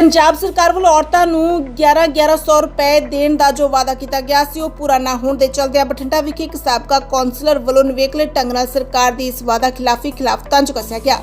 ਪੰਜਾਬ ਸਰਕਾਰ ਵੱਲੋਂ ਔਰਤਾਂ ਨੂੰ 11-1100 ਰੁਪਏ ਦੇਣ ਦਾ ਜੋ ਵਾਅਦਾ ਕੀਤਾ ਗਿਆ ਸੀ, ਉਹ ਪੂਰਾ ਨਾ ਹੋਣ ਦੇ ਚਲਦਿਆਂ ਬਠਿੰਡਾ ਵਿਖੇ ਇੱਕ ਸਾਬਕਾ ਕੌਂਸਲਰ ਵੱਲੋਂ ਨਿਵੇਕਲੇ ਢੰਗ ਨਾਲ ਸਰਕਾਰ ਦੀ ਇਸ ਵਾਅਦਾ ਖਿਲਾਫੀ ਖਿਲਾਫ ਤੰਜ ਕੱਸਿਆ ਗਿਆ,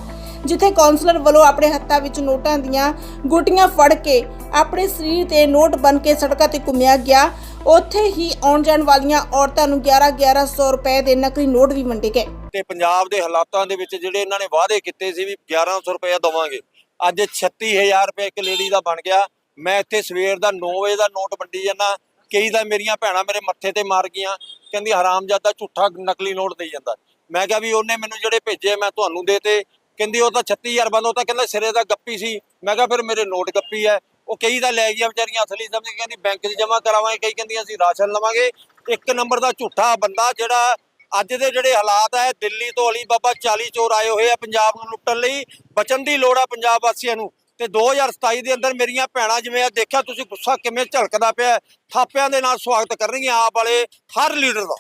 ਜਿੱਥੇ ਕੌਂਸਲਰ ਵੱਲੋਂ ਆਪਣੇ ਹੱਥਾਂ ਵਿੱਚ ਨੋਟਾਂ ਦੀਆਂ ਗੁੱਟੀਆਂ ਫੜ ਕੇ ਆਪਣੇ ਸਰੀਰ ਤੇ ਨੋਟ ਬਨ ਕੇ ਸੜਕਾਂ ਤੇ ਘੁੰਮਿਆ ਗਿਆ। ਉੱਥੇ ਹੀ ਆਉਣ ਜਾਣ ਵਾਲੀਆਂ ਔਰਤਾਂ ਨੂੰ 11-1100 ਰੁਪਏ ਦੇ ਨਕਲੀ ਨੋਟ ਵੀ ਵੰਡੇ ਗਏ। ਤੇ ਪੰਜਾਬ ਦੇ ਹਾਲਾਤਾਂ ਦੇ ਵਿੱਚ ਜਿਹੜੇ ਇਹਨਾਂ ਨੇ ਵਾਅਦੇ ਕੀਤੇ ਸੀ ਵੀ 1100 ਰੁਪਏ ਦਵਾਂਗੇ ਅੱਜ 36000 ਰੁਪਏ ਇੱਕ ਲੇਡੀ ਦਾ ਬਣ ਗਿਆ। ਮੈਂ ਇੱਥੇ ਸਵੇਰ ਦਾ 9 ਵਜੇ ਦਾ ਨੋਟ ਵੰਡੀ ਜਾਂਦਾ। ਕਈ ਤਾਂ ਮੇਰੀਆਂ ਭੈਣਾਂ ਮੇਰੇ ਮੱਥੇ ਤੇ ਮਾਰ ਗਈਆਂ। ਕਹਿੰਦੀ ਹਰਾਮਜ਼ਾਦਾ ਝੂਠਾ ਨਕਲੀ ਨੋਟ ਦੇਈ ਜਾਂਦਾ। ਮੈਂ ਕਿਹਾ ਵੀ ਉਹਨੇ ਮੈਨੂੰ ਜਿਹੜੇ ਭੇਜੇ ਮੈਂ ਤੁਹਾਨੂੰ ਦੇਤੇ ਕਹਿੰਦੀ, ਉਹ ਤਾਂ 36000 ਬੰਦ ਉਹ ਤਾਂ ਕਹਿੰਦਾ ਸਿਰੇ ਦਾ ਗੱਪੀ ਸੀ। ਮੈਂ ਕਿਹਾ, ਫਿਰ ਮੇਰੇ ਨੋਟ ਗੱਪੀ ਹੈ। ਉਹ ਕਈ ਤਾਂ ਲੈ ਗਈਆਂ ਵਿਚਾਰੀਆਂ ਅਸਲੀ ਸਮਝ ਕੇ। ਕਹਿੰਦੀ, ਬੈਂਕ 'ਚ ਜਮ੍ਹਾਂ ਕਰਾਵਾਂਗੇ। ਕਈ ਕਹਿੰਦੀਆਂ ਅਸੀਂ ਰਾਸ਼ਨ ਲਵਾਂਗੇ। ਇੱਕ ਨੰਬਰ ਦਾ ਝੂਠਾ ਬੰਦਾ ਜਿਹੜਾ ਅੱਜ ਦੇ ਜਿਹੜੇ ਹਾਲਾਤ ਹੈ ਦਿੱਲੀ ਤੋਂ ਅਲੀ ਬਾਬਾ 40 ਚੋਰ ਆਏ ਹੋਏ ਆ ਪੰਜਾਬ ਨੂੰ ਲੁੱਟਣ ਲਈ। ਬਚਣ ਦੀ ਲੋੜ ਆ ਪੰਜਾਬ ਵਾਸੀਆਂ ਨੂੰ। ਤੇ 2027 ਦੇ ਅੰਦਰ ਮੇਰੀਆਂ ਭੈਣਾਂ ਜਿਵੇਂ ਆ, ਦੇਖਿਆ ਤੁਸੀਂ ਗੁੱਸਾ ਕਿਵੇਂ ਝਲਕਦਾ ਪਿਆ ਥਾਪਿਆਂ ਦੇ ਨਾਲ ਸਵਾਗਤ ਕਰਨਗੀਆਂ ਆਪ ਵਾਲੇ ਹਰ ਲੀਡਰ ਦਾ।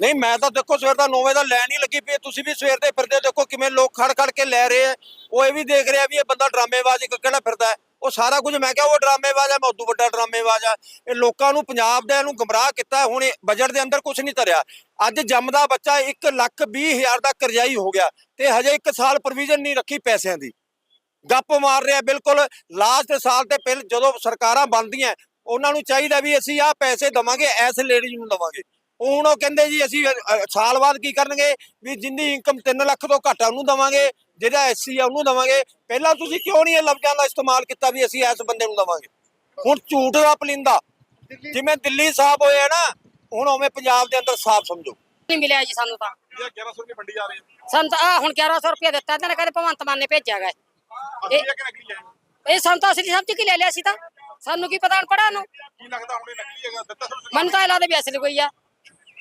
ਨਹੀਂ, ਮੈਂ ਤਾਂ ਦੇਖੋ ਸਵੇਰ ਦਾ 9 ਵਜੇ ਦਾ ਲੈਣ ਹੀ ਲੱਗੀ ਪਈ ਤੁਸੀਂ ਵੀ ਸਵੇਰ ਦੇ ਫਿਰਦੇ ਦੇਖੋ ਕਿਵੇਂ ਲੋਕ ਖੜ ਖੜ ਕੇ ਲੈ ਰਹੇ ਆ ਉਹ ਇਹ ਵੀ ਦੇਖ ਰਿਹਾ ਵੀ ਇਹ ਬੰਦਾ ਡਰਾਮੇਬਾਜ਼ ਇੱਕ ਕਿਹੜਾ ਫਿਰਦਾ ਹੈ। ਉਹ ਸਾਰਾ ਕੁਝ ਮੈਂ ਕਿਹਾ ਉਹ ਡਰਾਮੇਬਾਜ਼ ਹੈ ਮੈਂ ਵੱਡਾ ਡਰਾਮੇਬਾਜ਼ ਆ। ਇਹ ਲੋਕਾਂ ਨੂੰ, ਪੰਜਾਬ ਦੇ ਨੂੰ ਗੁੰਮਰਾਹ ਕੀਤਾ, ਹੁਣ ਬਜਟ ਦੇ ਅੰਦਰ ਕੁਝ ਨਹੀਂ ਧਰਿਆ। ਅੱਜ ਜੰਮਦਾ ਬੱਚਾ 1 ਲੱਖ 20 ਹਜ਼ਾਰ ਦਾ ਕਰਜ਼ਾਈ ਹੋ ਗਿਆ ਤੇ ਹਜੇ 1 ਸਾਲ ਪ੍ਰੋਵੀਜ਼ਨ ਨਹੀਂ ਰੱਖੀ ਪੈਸਿਆਂ ਦੀ। ਗੱਪ ਮਾਰ ਰਿਹਾ, ਬਿਲਕੁਲ। ਲਾਸਟ ਸਾਲ ਤੇ ਪਹਿਲ ਜਦੋਂ ਸਰਕਾਰਾਂ ਬਣਦੀਆਂ, ਉਹਨਾਂ ਨੂੰ ਚਾਹੀਦਾ ਵੀ ਅਸੀਂ ਆਹ ਪੈਸੇ ਦਵਾਂਗੇ ਐਸ ਲੇਡੀਜ਼ ਨੂੰ ਦਵਾਂਗੇ। ਉਹ ਹੁਣ ਉਹ ਕਹਿੰਦੇ ਜੀ ਅਸੀਂ ਅ, ਸਾਲ ਬਾਅਦ ਕੀ ਕਰਨਗੇ? ਵੀ ਜਿੰਦੀ ਇਨਕਮ 3 ਲੱਖ ਤੋਂ ਘੱਟ ਆ ਉਹਨੂੰ ਦਵਾਂਗੇ। ਜਿਹੜਾ ਐਸਸੀ ਆ ਉਹਨੂੰ ਦਵਾਂਗੇ। ਪਹਿਲਾਂ ਤੁਸੀਂ ਕਿਉਂ ਨਹੀਂ ਇਹ ਲਫ਼ਜ਼ਾਂ ਦਾ ਇਸਤੇਮਾਲ ਕੀਤਾ ਵੀ ਅਸੀਂ ਇਸ ਬੰਦੇ ਨੂੰ ਦਵਾਂਗੇ? ਹੁਣ ਝੂਠ ਦਾ ਪਲਿੰਦਾ। ਜਿਵੇਂ ਦਿੱਲੀ ਸਾਹਿਬ ਹੋਏ ਆ ਨਾ ਹੁਣ ਉਵੇਂ ਪੰਜਾਬ ਦੇ ਅੰਦਰ ਸਾਫ਼ ਸਮਝੋ। ਨਹੀਂ ਮਿਲਿਆ ਜੀ ਸਾਨੂੰ ਤਾਂ। ਇਹ 1100 ਰੁਪਏ ਵੰਡੀ ਜਾ ਰਹੇ ਆ। ਸਾਨੂੰ ਤਾਂ ਆਹ ਹੁਣ 1100 ਰੁਪਏ ਦਿੱਤਾ ਇਹਨਾਂ ਨੇ ਕਹਿੰਦੇ ਭਗਵੰਤ ਮਾਨ ਨੇ ਭੇਜਿਆ ਗਾ। ਅਸਲੀ ਹੈ ਕਿ ਨਕਲੀ ਹੈ ਇਹ ਸਾਨੂੰ ਤਾਂ ਅਸਲੀ ਸਮਝ ਕੇ ਲੈ ਲਿਆ ਸੀ ਤਾਂ। ਸਾਨੂੰ ਕੀ ਪਤਾ ਅਨਪੜ੍ਹਾਂ ਨੂੰ? ਕੀ ਲੱਗਦਾ ਹੁਣ ਇਹ ਨਕਲੀ ਹੈਗਾ ਦਿੱਤਾ ਤੁਹਾਨੂੰ ਮੈਨੂੰ ਤਾਂ ਇਹ ਲੱਗਦਾ ਵੀ ਅਸਲੀ ਕੋਈ ਆ।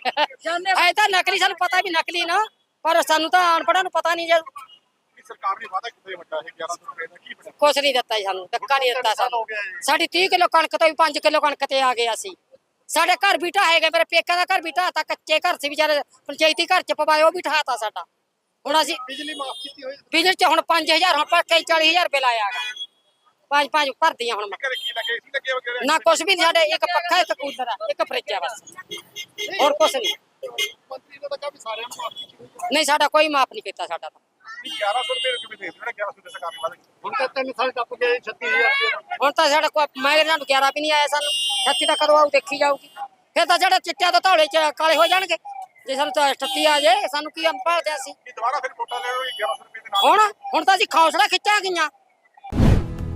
ਐ ਤਾਂ ਨਕਲੀ ਸਾਨੂੰ ਪਤਾ ਵੀ ਨਕਲੀ ਨਾ ਪਰ ਸਾਨੂੰ ਤਾਂ ਅਨਪੜ੍ਹਾਂ ਨੂੰ ਪਤਾ ਨਹੀਂ ਜੇ ਸਰਕਾਰ ਨੇ ਵਾਅਦਾ ਕੀਤਾ ਵੱਡਾ ਇਹ 1100 ਰੁਪਏ ਦਾ ਕੀ ਬਣਾ ਕੁਛ ਨਹੀਂ ਦਿੱਤਾ ਜੀ ਸਾਨੂੰ ਧੱਕਾ ਨਹੀਂ ਦਿੱਤਾ ਸਾਨੂੰ। ਗਿਆ। ਸਾਡੀ 30 ਕਿਲੋ ਕਣਕ ਤੋਂ ਵੀ 5 ਕਿਲੋ ਕਣਕ ਤੇ ਆ ਗਏ ਅਸੀਂ। ਸਾਡੇ ਘਰ ਵੀ ਢਾਹੇਗੇ ਮੇਰੇ ਪੇਕਿਆਂ ਦਾ ਘਰ ਵੀ ਢਾਤਾ ਕੱਚੇ ਘਰ ਸੀ ਵਿਚਾਰੇ ਪੰਚਾਇਤੀ ਘਰ ਚ ਪਵਾਏ ਉਹ ਵੀ ਢਾਤਾ ਸਾਡਾ। ਹੁਣ ਅਸੀਂ ਬਿਜਲੀ ਮਾਫ ਕੀਤੀ ਹੋਈ। ਬਿਜਲੀ ਚ ਹੁਣ 5000 ਹੁਣ ਪਰ ਕਈ 40000 ਰੁਪਏ ਲਾਇਆ ਗਾ ਪੰਜ ਪੰਜ ਭਰਦੀਆਂ ਹੁਣ ਮੈਂ। ਘਰੇ ਕੀ ਲੱਗੇ ਸੀ? ਲੱਗੇ ਵਗੈਰੇ? ਨਾ ਕੁਛ ਵੀ ਨੀ ਸਾਡੇ ਇੱਕ ਪੱਖਾ ਇੱਕ ਕੂਲਰ ਆ ਇੱਕ ਫਰਿੱਜ ਆ ਬਸ। ਹੋਰ ਕੁਛ ਨਹੀਂ ਮੰਤਰੀ ਨੇ ਤਾਂ ਸਾਰਿਆਂ ਨੂੰ ਮਾਫ। ਨਹੀਂ ਸਾਡਾ ਕੋਈ ਮਾਫ ਨਹੀਂ ਕੀਤਾ ਸਾਡਾ ਤਾਂ। ਵੀ 1100 ਰੁਪਏ ਕਿਵੇਂ ਦੇ ਦੇਣਾ 1100 ਦੇ ਸਰਕਾਰ ਨੇ ਹੁਣ ਤਾਂ ਤਿੰਨ ਸਾਲ ਟੱਪ ਗਏ 36000 ਰੁਪਏ ਹੁਣ ਤਾਂ ਸਾਡਾ ਕੋਈ ਮੈਂ ਇਹਨਾਂ ਨੂੰ 11 ਵੀ ਨਹੀਂ ਆਇਆ ਸਾਨੂੰ। ਛੱਤੀ ਦਾ ਕਦੋਂ ਆਊ ਦੇਖੀ ਜਾਊਗੀ। ਫਿਰ ਤਾਂ ਜਿਹੜੇ ਚਿੱਟਿਆਂ ਤੋਂ ਧੌਲੇ ਚ ਕਾਲੇ ਹੋ ਜਾਣਗੇ। ਜੇ ਸਾਨੂੰ ਤਾਂ ਛੱਤੀ ਆ ਜੇ ਸਾਨੂੰ ਕੀ ਅੰਪਾ ਦਿਆ ਸੀ ਕੀ ਦੁਬਾਰਾ ਫਿਰ ਵੋਟਾਂ ਲੈਣੋ 1100 ਰੁਪਏ ਦੇ ਨਾਲ। ਹੁਣ ਹੁਣ ਤਾਂ ਅਸੀਂ ਖੌਸਲਾ ਖਿੱਚਾਂ ਗਈਆਂ।